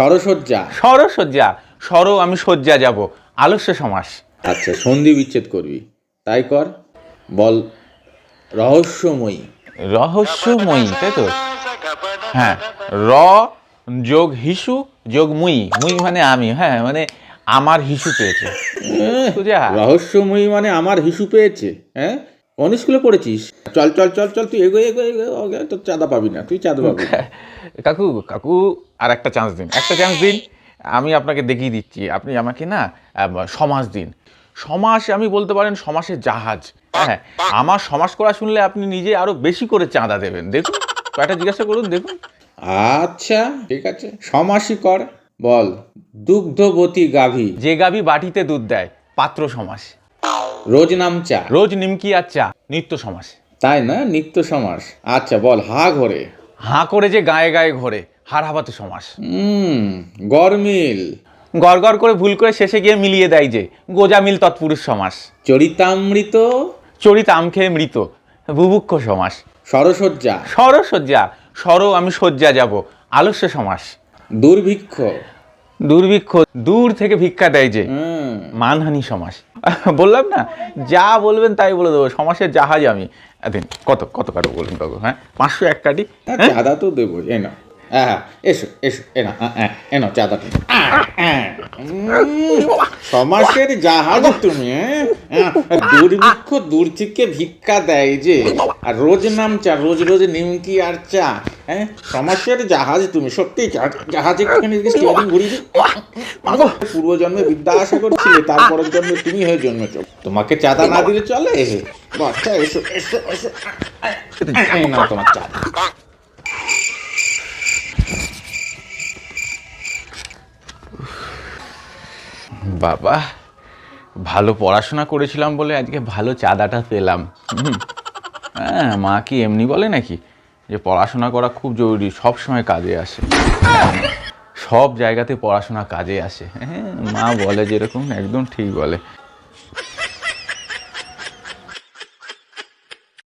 সরসজ্জা। সরসজ্জা। সর আমি শয্যা যাব। আলস্য সমাস। আচ্ছা সন্ধি বিচ্ছেদ করবি। তাই কর। বল রহস্যময়ী। রহস্যময়ী তাই তো? হ্যাঁ র যোগ হিসু যোগ মুই। মুই মানে আমি হ্যাঁ মানে আমার হিসু পেয়েছে। রহস্যময়ী মানে আমার হিসু পেয়েছে হ্যাঁ? কোন স্কুলে পড়েছিস। চল চল চল চল তুই এগো এগো এগো এগো, তোর চাঁদা পাবি না তুই চাঁদা পাবি কাকু কাকু আর একটা চান্স দিন একটা চান্স দিন। আমি আপনাকে দেখিয়ে দিচ্ছি আপনি আমাকে না সমাজ দিন। সমাস আমি বলতে পারেন সমাসের জাহাজ। হ্যাঁ আমার সমাস করা শুনলে আপনি নিজে আরও বেশি করে চাঁদা দেবেন। দেখুন কয়টা জিজ্ঞাসা করুন দেখুন। আচ্ছা ঠিক আছে। সমাসই কর বল দুগ্ধবতী গাভী। যে গাভী বাটিতে দুধ দেয় পাত্র সমাস। রোজ নাম চা। রোজ নিমকি আর চা নিত্য সমাস। তাই না? নিত্য সমাস। আচ্ছা বল হা ঘরে। হাঁ করে যে গায়ে গায়ে ঘোরে হার হাবাতে সমাস। হুম গরমিল গড় করে ভুল করে শেষে গিয়ে মিলিয়ে দেয় যে গোজা মিল তৎপুরুষ সমাস। চরিতামৃত? চরিত আম খেয়ে মৃত বুভুক্ষ সমাস। সরসজ্জা সরসজ্জা সর আমি শয্যা যাব আলস্য সমাস। দুর্ভিক্ষ। দুর্ভিক্ষ দূর থেকে ভিক্ষা দেয় যে হুম। মানহানি সমাস। বললাম না? যা বলবেন তাই বলে দেবো। সমাসের জাহাজ আমি। দিন কত কত কাটো বলুন কাকু হ্যাঁ? পাঁচশো এক কাটি চাঁদা তো দেবো এই না হ্যাঁ এসো এসো এ না হ্যাঁ, হ্যাঁ, এ নাও চাঁদাটা হ্যাঁ, উম, জাহাজ তুমি হ্যাঁ? হ্যাঁ, দুর্ভিক্ষ দূর থেকে ভিক্ষা দেয় যে আর রোজ নাম চা রোজ রোজ নিমকি আর চা হ্যাঁ সমাসের জাহাজ তুমি সত্যি জাহাজে একটুখানি স্টিয়ারিং ঘুরিয়ে পূর্বজন্মে বিদ্যা আশা করছিলে তারপরের জন্মে তুমি হয়ে জন্মেছ তোমাকে চাঁদা না দিলে চলে বাচ্চা এসো এসো এসো তোমার চাঁদা বাবা, ভালো পড়াশোনা করেছিলাম বলে আজকে ভালো চাঁদাটা পেলাম। হ্যাঁ মা কি এমনি বলে নাকি যে পড়াশোনা করা খুব জরুরি, সব সময় কাজে আসে। সব জায়গাতে পড়াশোনা কাজে আসে। হ্যাঁ মা বলে যেরকম, একদম ঠিক বলে।